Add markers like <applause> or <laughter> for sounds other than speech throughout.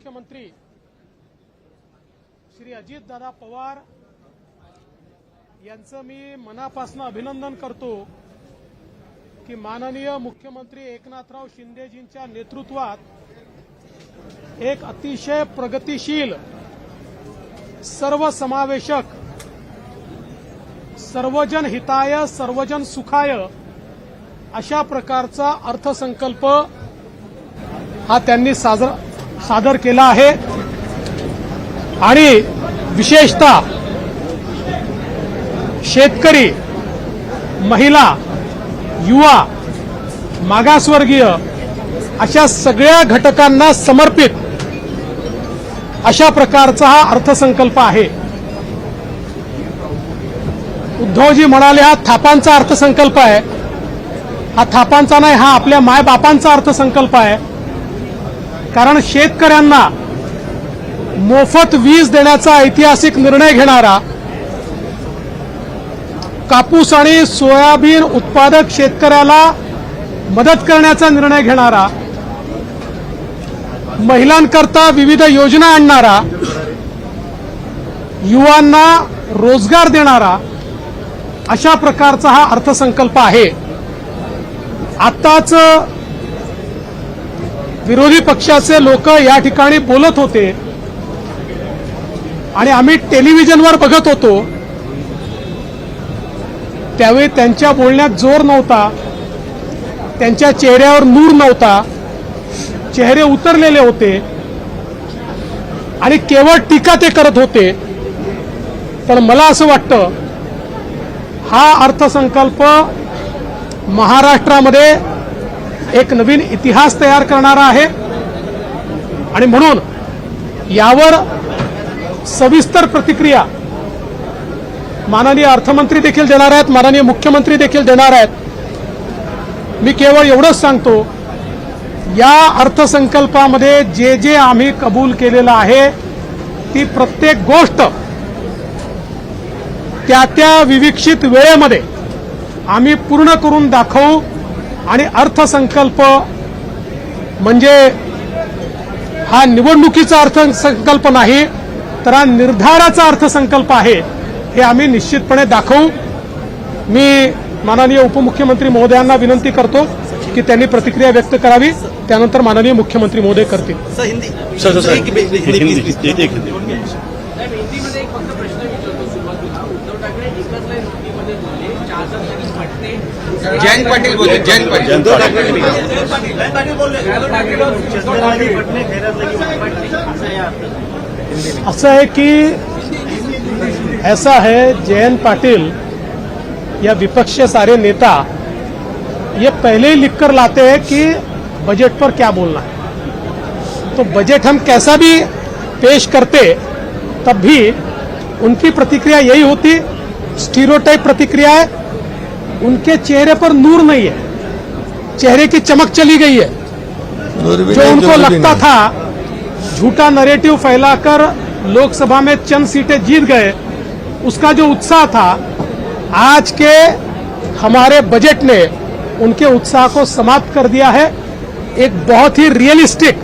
मुख्यमंत्री श्री अजितदादा पवार यांचं मी मनापासून अभिनंदन करतो की माननीय मुख्यमंत्री एकनाथराव शिंदेजींच्या नेतृत्वात एक अतिशय प्रगतिशील सर्वसमावेशक सर्वजन हिताय सर्वजन सुखाय अशा प्रकारचा अर्थसंकल्प हा त्यांनी साजरा सादर केला आहे. आणि विशेषतः शेतकरी महिला युवा मागासवर्गीय अशा सगळ्या घटकांना समर्पित अशा प्रकारचा हा अर्थसंकल्प आहे. उद्धवजी म्हणाले हा थापांचा अर्थसंकल्प आहे. हा थापांचा नाही हा आपल्या मायबापांचा अर्थसंकल्प आहे. कारण शेतकऱ्यांना मोफत वीज देण्याचा ऐतिहासिक निर्णय घेणारा कापूस आणि सोयाबीन उत्पादक शेतकऱ्याला मदत करण्याचा निर्णय घेणारा महिलांकरता विविध योजना आणणारा युवांना रोजगार देणारा अशा प्रकारचा हा अर्थसंकल्प आहे. आत्ताच विरोधी पक्षाचे लोक या ठिकाणी बोलत होते. आणि आम्ही टेलिव्हिजनवर बघत होतो. त्यावेळी त्यांच्या बोलण्यात जोर नव्हता. त्यांच्या चेहऱ्यावर नूर नव्हता. चेहरे उतरलेले होते. आणि केवळ टीका ते करत होते. पण मला असं वाटतं हा अर्थसंकल्प महाराष्ट्रामध्ये एक नवीन इतिहास तयार करणारा आहे. आणि म्हणून यावर सविस्तर प्रतिक्रिया माननीय अर्थमंत्री देखील देणार आहेत माननीय मुख्यमंत्री देखील देणार आहेत. मी केवळ एवढंच सांगतो या अर्थसंकल्पामध्ये जे जे आम्ही कबूल केलेलं आहे ती प्रत्येक गोष्ट त्या त्या विविक्षित वेळेमध्ये आम्ही पूर्ण करून दाखवू आणि अर्थसंकल्प म्हणजे हा निवडणुकीचा अर्थसंकल्प नाही तर हा निर्धाराचा अर्थसंकल्प आहे हे आम्ही निश्चितपणे दाखवू मी माननीय उपमुख्यमंत्री महोदयांना विनंती करतो की त्यांनी प्रतिक्रिया व्यक्त करावी त्यानंतर माननीय मुख्यमंत्री महोदय करतील जयंत पाटील बोलले जयंत पाटील। असं आहे की ऐसा है जयंत पाटिल या विपक्ष के सारे नेता ये पहले ही लिख कर लाते हैं कि बजट पर क्या बोलना है। तो बजट हम कैसा भी पेश करते तब भी उनकी प्रतिक्रिया यही होती स्टीरोटाइप प्रतिक्रिया है उनके चेहरे पर नूर नहीं है। चेहरे की चमक चली गई है। जो उनको लगता था झूठा नरेटिव फैलाकर लोकसभा में चंद सीटें जीत गए उसका जो उत्साह था आज के हमारे बजट ने उनके उत्साह को समाप्त कर दिया है। एक बहुत ही रियलिस्टिक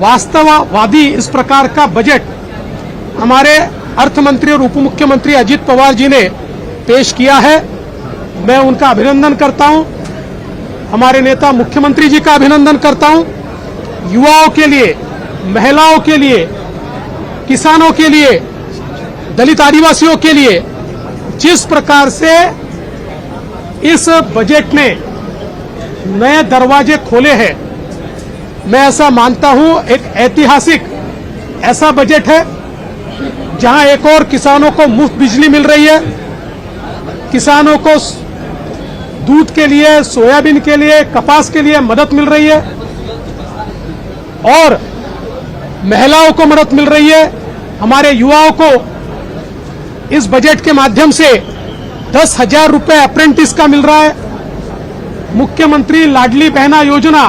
वास्तववादी इस प्रकार का बजट हमारे अर्थमंत्री और उप मुख्यमंत्री अजित पवार जी ने पेश किया है। मैं उनका अभिनंदन करता हूँ। हमारे नेता मुख्यमंत्री जी का अभिनंदन करता हूँ। युवाओं के लिए, महिलाओं के लिए, किसानों के लिए, दलित आदिवासियों के लिए, जिस प्रकार से इस बजट ने नए दरवाजे खोले हैं, मैं ऐसा मानता हूँ, एक ऐतिहासिक ऐसा बजट है, जहाँ एक और किसानों को मुफ़्त बिजली मिल रही है, किसानों को दूध के लिए, सोयाबीन के लिए, कपास के लिए मदद मिल रही है। और महिलाओं को मदद मिल रही है। हमारे युवाओं को इस बजट के माध्यम से दस हज़ार रुपये अप्रेंटिस का मिल रहा है। मुख्यमंत्री लाडली बहना योजना,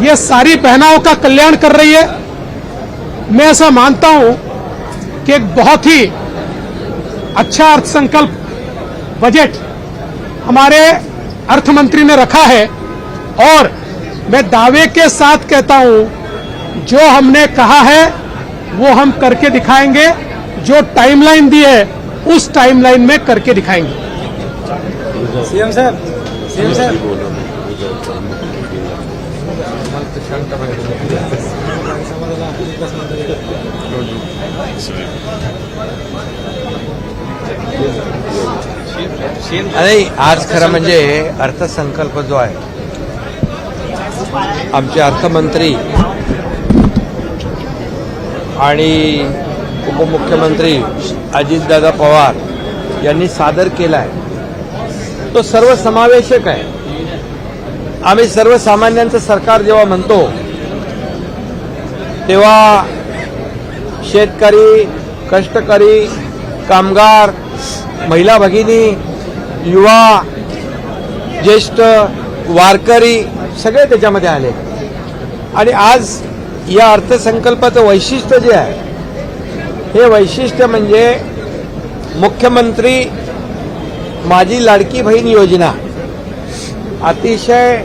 ये सारी बहनाओं का कल्याण कर रही है। मैं ऐसा मानता हूँ कि एक बहुत ही अच्छा अर्थसंकल्प बजट हमारे अर्थमंत्री ने रखा है। और मैं दावे के साथ कहता हूँ, जो हमने कहा है, वो हम करके दिखाएँगे। जो टाइमलाइन दी है, उस टाइमलाइन में करके दिखाएँगे। सीएम साहेब सीएम साहेब। आणि आज खरं म्हणजे अर्थसंकल्प जो आहे आमचे अर्थमंत्री आणि उपमुख्यमंत्री अजितदादा पवार यांनी सादर केला आहे. तो सर्वसमावेशक आहे. आम्ही सर्वसामान्यांचं सरकार जेव्हा म्हणतो तेव्हा शेतकरी कष्टकरी कामगार महिला भगिनी युवा ज्येष्ठ वारकरी सगळे त्याच्यामध्ये आले. आणि आज या अर्थसंकल्पाचं वैशिष्ट्य जे आहे हे वैशिष्ट्य म्हणजे मुख्यमंत्री माझी लाडकी बहीण योजना. अतिशय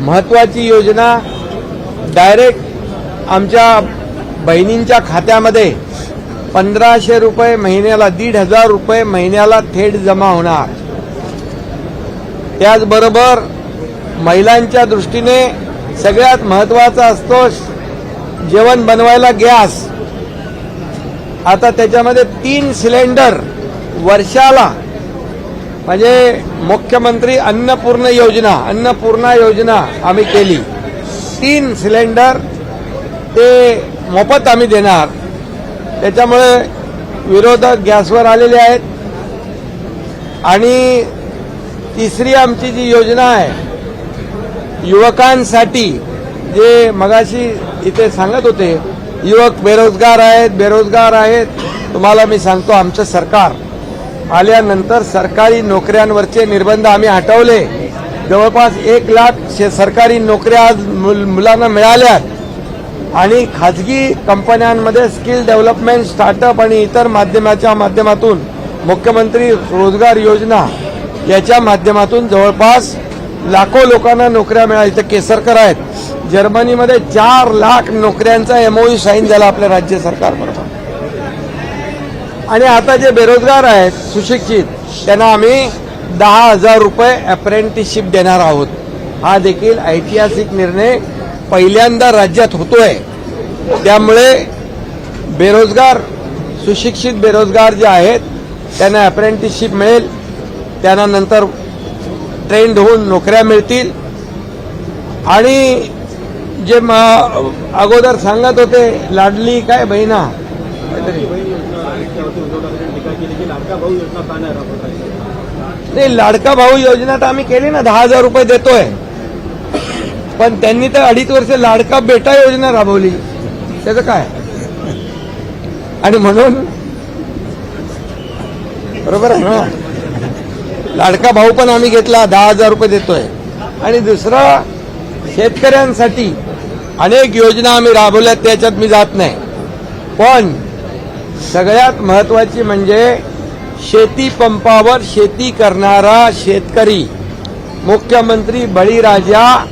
महत्वाची योजना डायरेक्ट आमच्या बहिणींच्या खात्यामध्ये पंधराशे रुपये महिन्याला दीड हजार रुपये महिन्याला थेट जमा होणार. त्याचबरोबर महिलांच्या दृष्टीने सगळ्यात महत्त्वाचा असतो जेवण बनवायला गॅस. आता त्याच्यामध्ये तीन सिलेंडर वर्षाला म्हणजे मुख्यमंत्री अन्नपूर्ण योजना अन्नपूर्णा योजना आम्ही केली. तीन सिलेंडर ते मोफत आम्ही देणार. त्याच्यामुळे विरोधक गॅसवर आलेले आहेत. आणि तिसरी आमची जी योजना आहे युवकांसाठी जे मगाशी इथे सांगत होते युवक बेरोजगार आहेत बेरोजगार आहेत तुम्हाला मी सांगतो आमचं सरकार. आल्यानंतर सरकारी नोकऱ्यांवरचे निर्बंध आम्ही हटवले. जवळपास एक लाख शे- सरकारी नोकऱ्या आज मुलांना मिळाल्यात. आणि खाजगी कंपन्यांमध्ये स्किल डेव्हलपमेंट स्टार्टअप आणि इतर माध्यमाच्या माध्यमातून मुख्यमंत्री रोजगार योजना याच्या माध्यमातून जवळपास लाखो लोकांना नोकऱ्या मिळाल्या. इथं केसरकर आहेत. जर्मनीमध्ये चार लाख नोकऱ्यांचा एमओयू साईन झाला आपल्या राज्य सरकारबरोबर. आणि आता जे बेरोजगार आहेत सुशिक्षित त्यांना आम्ही दहा हजार रुपये अप्रेंटिसशिप देणार आहोत. हा देखील ऐतिहासिक निर्णय पहिल्यांदा राज्यात होतोय. त्यामुळे बेरोजगार सुशिक्षित बेरोजगार जे आहेत त्यांना अप्रेंटिसशिप मिळेल. त्यांना नंतर ट्रेंड होऊन नोकऱ्या मिळतील. आणि जे म अगोदर सांगत होते लाडली काय बहिणा? नाही लाडका भाऊ योजना तर आम्ही केली ना दहा हजार रुपये देतोय. पण त्यांनी तर अडीच वर्ष लाडका बेटा योजना राबवली. त्याचं काय? आणि म्हणून बरोबर आहे ना? लाडका भाऊ पण आम्ही घेतला दहा हजार रुपये देतोय. आणि दुसरा शेतकऱ्यांसाठी अनेक योजना आम्ही राबवल्यात त्याच्यात मी जात नाही. पण सगळ्यात महत्वाची म्हणजे शेती पंपावर शेती करणारा शेतकरी मुख्यमंत्री बळीराजा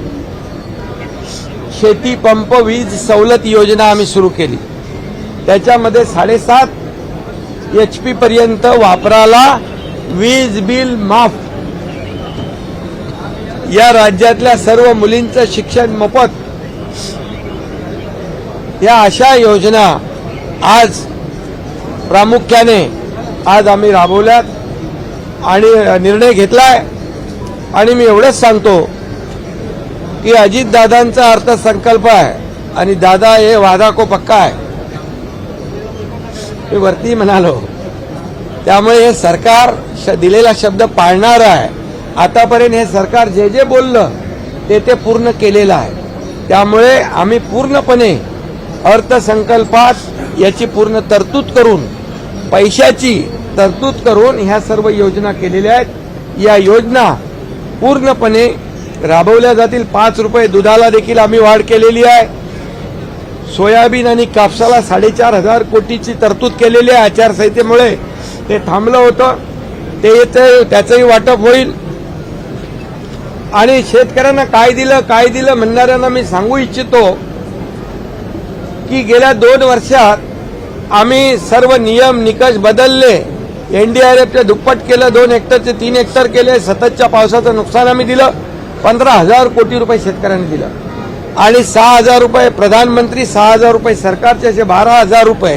शेती पंप वीज सवलत योजना आम्ही सुरू केली. त्याच्यामध्ये साडेसात एच पी पर्यंत वापराला वीज बिल माफ. या राज्यातल्या सर्व मुलींचं शिक्षण मोफत. या अशा योजना आज प्रामुख्याने आज आम्ही राबवल्यात आणि निर्णय घेतलाय. आणि मी एवढंच सांगतो की अजितदादांचा अर्थसंकल्प आहे आणि दादा हे वादा को पक्का आहे. मी वरती म्हणालो. त्यामुळे हे सरकार श- दिलेला शब्द पाळणार आहे. आतापर्यंत हे सरकार जे जे बोललं ते ते पूर्ण केलेलं आहे. त्यामुळे आम्ही पूर्णपणे अर्थसंकल्पात याची पूर्ण तरतूद करून पैशाची तरतूद करून ह्या सर्व योजना केलेल्या आहेत. या योजना पूर्णपणे राबवल्या जातील. पाच रुपये दुधाला देखील आम्ही वाढ केलेली आहे. सोयाबीन आणि कापसाला साडेचार हजार कोटीची तरतूद केलेली आहे आचारसंहितेमुळे. ते थांबलं होतं. ते येतं त्याचंही वाटप होईल. आणि शेतकऱ्यांना काय दिलं काय दिलं म्हणणाऱ्यांना मी सांगू इच्छितो की गेल्या दोन वर्षात आम्ही सर्व नियम निकष बदलले. एनडीआरएफचे दुप्पट केलं दोन हेक्टरचे तीन हेक्टर केले. सततच्या पावसाचं नुकसान आम्ही दिलं. पंधरा हजार कोटी रुपये शेतकऱ्यांनी दिलं. आणि सहा हजार रुपये प्रधानमंत्री सहा हजार रुपये सरकारचे असे बारा हजार रुपये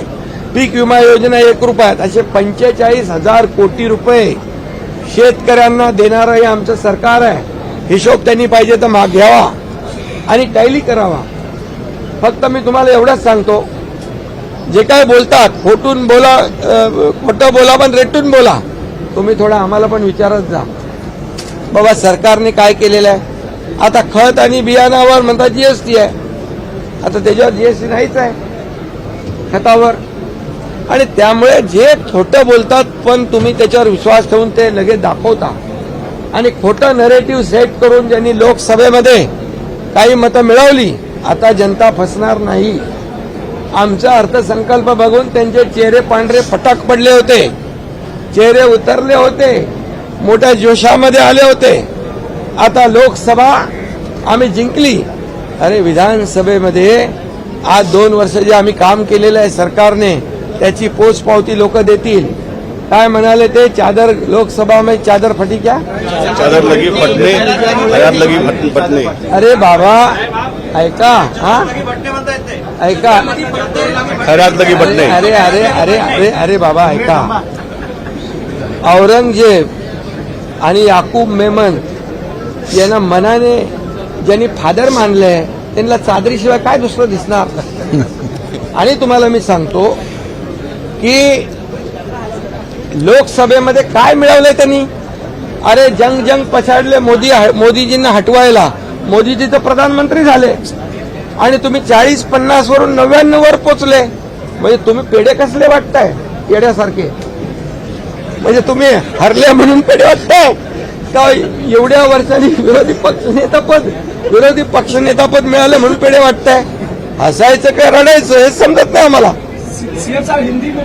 पीक विमा योजना एक रुपयात असे पंचेचाळीस हजार कोटी रुपये शेतकऱ्यांना देणारं हे आमचं सरकार आहे. हिशोब त्यांनी पाहिजे तर माग घ्यावा आणि टॅली करावा. फक्त मी तुम्हाला एवढंच सांगतो जे काय बोलतात खोटून बोला खोटं बोला पण रेटून बोला. तुम्ही थोडा आम्हाला पण विचारत जा. बाबा सरकारने काय केलेलं आहे? आता खत आणि बियाणावर म्हणतात जीएसटी आहे. आता त्याच्यावर जीएसटी नाहीच आहे. खतावर. आणि त्यामुळे जे खोटं बोलतात पण तुम्ही त्याच्यावर विश्वास ठेवून ते लगेच दाखवता. आणि खोटं नरेटिव्ह सेट करून ज्यांनी लोकसभेमध्ये काही मतं मिळवली आता जनता फसणार नाही. आमचा अर्थसंकल्प बघून त्यांचे चेहरे पांढरे फटाक पडले होते. चेहरे उतरले होते. मोठ्या जोशामध्ये आले होते. आता लोकसभा आम्ही जिंकली. अरे विधानसभेमध्ये आज दोन वर्ष जे आम्ही काम केलेलं आहे सरकारने त्याची पोचपावती लोक देतील. काय म्हणाले ते? चादर लोकसभा में चादर फटी क्या? चादर लगी फटने लगी फट- फटने. अरे बाबा ऐका हा? ऐका. हयात लगी फटने. अरे अरे अरे अरे अरे बाबा ऐका. औरंगजेब आणि याकूब मेमन यांना मनाने ज्यांनी फादर मानले त्यांना चादरीशिवाय काय दुसरं दिसणार? <laughs> आणि तुम्हाला मी सांगतो की लोकसभेमध्ये काय मिळवलंय त्यांनी? अरे जंग जंग पछाडले मोदी मोदीजींना हटवायला. मोदीजी तर प्रधानमंत्री झाले. आणि तुम्ही चाळीस पन्नास वरून नव्याण्णव वर पोचले. म्हणजे तुम्ही पेढे कसले वाटताय? येड्यासारखे म्हणजे तुम्ही हरले म्हणून पेढे वाटताय का एवढ्या वर्षांनी विरोधी पक्षनेता पद विरोधी पक्षनेता पद मिळालं म्हणून पेढे वाटताय? हसायचं काय रडायचं हे समजत नाही आम्हाला. हिंदी हिंदी में